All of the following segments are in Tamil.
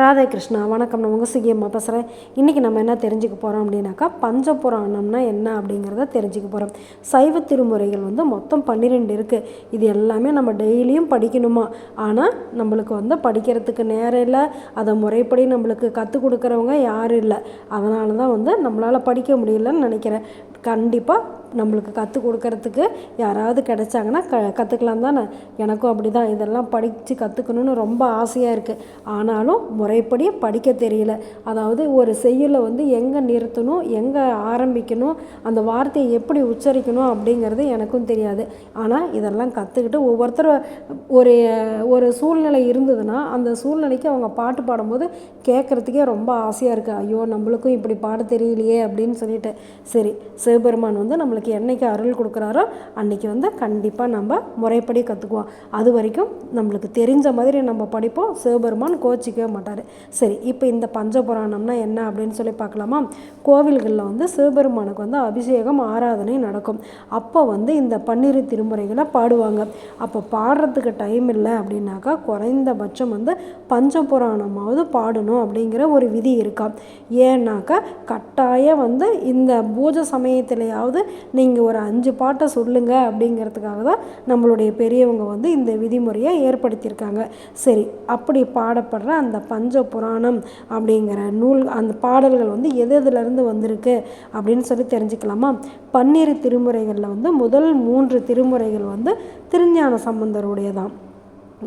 ராதே கிருஷ்ணா வணக்கம். நான் உங்கள் சிகியம்மா பேசுகிறேன் இன்றைக்கி நம்ம என்ன தெரிஞ்சுக்க போகிறோம் அப்படின்னாக்கா பஞ்சபுராணம்னா என்ன அப்படிங்கிறத தெரிஞ்சுக்க போகிறோம் சைவ திருமுறைகள் வந்து மொத்தம் பன்னிரெண்டு இருக்குது இது எல்லாமே நம்ம டெய்லியும் படிக்கணுமா? ஆனால் நம்மளுக்கு வந்து படிக்கிறதுக்கு நேரம் இல்லை. அதை முறைப்படி நம்மளுக்கு கற்றுக் கொடுக்குறவங்க யாரும் இல்லை. அதனால தான் வந்து நம்மளால் படிக்க முடியலன்னு நினைக்கிறேன். கண்டிப்பாக நம்மளுக்கு கற்றுக் கொடுக்கறதுக்கு யாராவது கிடைச்சாங்கன்னா க கற்றுக்கலாம் தானே? எனக்கும் அப்படி தான் இதெல்லாம் படித்து கற்றுக்கணுன்னு ரொம்ப ஆசையாக இருக்குது ஆனாலும் முறைப்படி படிக்க தெரியல. அதாவது ஒரு செய்யுளை வந்து எங்கே நிறுத்தணும் எங்கே ஆரம்பிக்கணும் அந்த வார்த்தையை எப்படி உச்சரிக்கணும் அப்படிங்கிறது எனக்கும் தெரியாது. ஆனால் இதெல்லாம் கற்றுக்கிட்டு ஒவ்வொருத்தரும் ஒரு ஒரு சூழ்நிலை இருந்ததுன்னா அந்த சூழ்நிலைக்கு அவங்க பாட்டு பாடும்போது கேட்குறதுக்கே ரொம்ப ஆசையாக இருக்குது ஐயோ நம்மளுக்கும் இப்படி பாட தெரியலையே அப்படின்னு சொல்லிட்டு. சரி சிவபெருமான் வந்து நம்மளுக்கு என்னைக்கு அருள் கொடுக்குறாரோ அன்றைக்கி வந்து கண்டிப்பாக நம்ம முறைப்படி கற்றுக்குவோம் அது வரைக்கும் நம்மளுக்கு தெரிஞ்ச மாதிரி நம்ம படிப்போம். சிவபெருமான் கோச்சிக்கவே மாட்டார். சரி இப்போ இந்த பஞ்சபுராணம்னா என்ன அப்படின்னு சொல்லி பார்க்கலாமா? கோவில்களில் வந்து சிவபெருமானுக்கு வந்து அபிஷேகம் ஆராதனை நடக்கும். அப்போ வந்து இந்த பன்னிரு திருமுறைகளை பாடுவாங்க. அப்போ பாடுறதுக்கு டைம் இல்லை அப்படின்னாக்கா குறைந்தபட்சம் வந்து பஞ்சபுராணமாவது பாடணும் அப்படிங்கிற ஒரு விதி இருக்கா? ஏன்னாக்கா கட்டாயம் வந்து இந்த பூஜை சமயத்திலேயாவது நீங்கள் ஒரு அஞ்சு பாட்டை சொல்லுங்க அப்படிங்கிறதுக்காக தான் நம்மளுடைய பெரியவங்க வந்து இந்த விதிமுறையை ஏற்படுத்தியிருக்காங்க. சரி அப்படி பாடப்படுற அந்த பஞ்ச புராணம் அப்படிங்கிற நூல் அந்த பாடல்கள் வந்து எது எதுலேருந்து வந்திருக்கு அப்படின்னு சொல்லி தெரிஞ்சுக்கலாமா? பன்னிரு திருமுறைகளில் வந்து முதல் மூன்று திருமுறைகள் வந்து திருஞான சம்பந்தருடையதான்.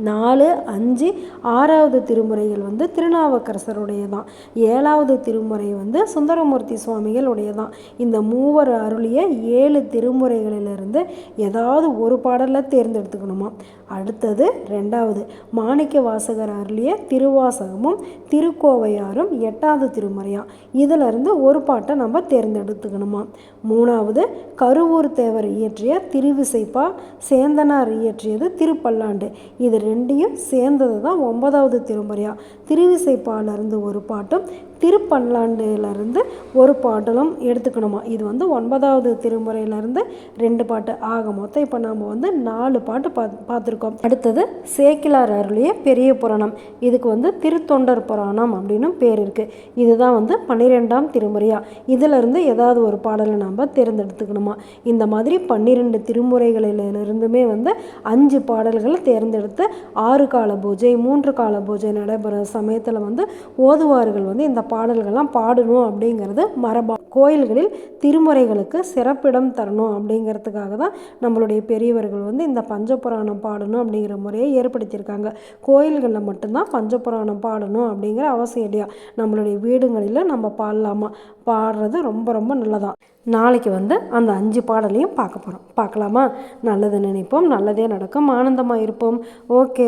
நாலு அஞ்சு ஆறாவது திருமுறைகள் வந்து திருநாவுக்கரசருடைய தான் ஏழாவது திருமுறை வந்து சுந்தரமூர்த்தி சுவாமிகளுடைய தான் இந்த மூவர் அருளிய ஏழு திருமுறைகளிலிருந்து ஏதாவது ஒரு பாடலை தேர்ந்தெடுத்துக்கணுமா? அடுத்தது ரெண்டாவது மாணிக்க வாசகர் அருளிய திருவாசகமும் திருக்கோவையாரும் எட்டாவது திருமுறையாம் இதிலிருந்து ஒரு பாட்டை நம்ம தேர்ந்தெடுத்துக்கணுமா? மூணாவது கருவூர் தேவர் இயற்றிய திருவிசைப்பா சேந்தனார் இயற்றியது திருப்பல்லாண்டு. இது ரெண்டையும் சேர்ந்தது தான் ஒன்பதாவது திருமுறையாக திருவிசைப்பாலிருந்து ஒரு பாட்டும் திருப்பல்லாண்டுலேருந்து ஒரு பாடலும் எடுத்துக்கணுமா? இது வந்து ஒன்பதாவது திருமுறையிலேருந்து ரெண்டு பாட்டு ஆக மொத்தம். இப்போ நாம் வந்து நாலு பாட்டு பா பார்த்துருக்கோம். அடுத்தது சேக்கிலார் அருளிய பெரிய புராணம். இதுக்கு வந்து திருத்தொண்டர் புராணம் அப்படின்னு பேர் இருக்குது இதுதான் வந்து பன்னிரெண்டாம் திருமுறையா? இதிலிருந்து ஏதாவது ஒரு பாடலை நாம் தேர்ந்தெடுத்துக்கணுமா? இந்த மாதிரி பன்னிரெண்டு திருமுறைகளிலிருந்துமே வந்து அஞ்சு பாடல்களை தேர்ந்தெடுத்து ஆறு கால பூஜை மூன்று கால பூஜை நடைபெற சமயத்தில் வந்து ஓதுவார்கள் வந்து இந்த பாடல்கள்லாம் பாடணும் அப்படிங்கிறது மரபா கோயில்களில் திருமுறைகளுக்கு சிறப்பிடம் தரணும் அப்படிங்கிறதுக்காக தான் நம்மளுடைய பெரியவர்கள் வந்து இந்த பஞ்சபுராணம் பாடணும் அப்படிங்கிற முறையை ஏற்படுத்தியிருக்காங்க. கோயில்களில் மட்டும்தான் பஞ்சபுராணம் பாடணும் அப்படிங்கிற அவசியம் இல்லையா? நம்மளுடைய வீடுகளில் நம்ம பாடலாமா? பாடுறது ரொம்ப ரொம்ப நல்லதான் நாளைக்கு வந்து அந்த அஞ்சு பாடலையும் பார்க்க போகிறோம் பார்க்கலாமா? நல்லது நினைப்போம். நல்லதே நடக்கும். ஆனந்தமாக இருப்போம். ஓகே.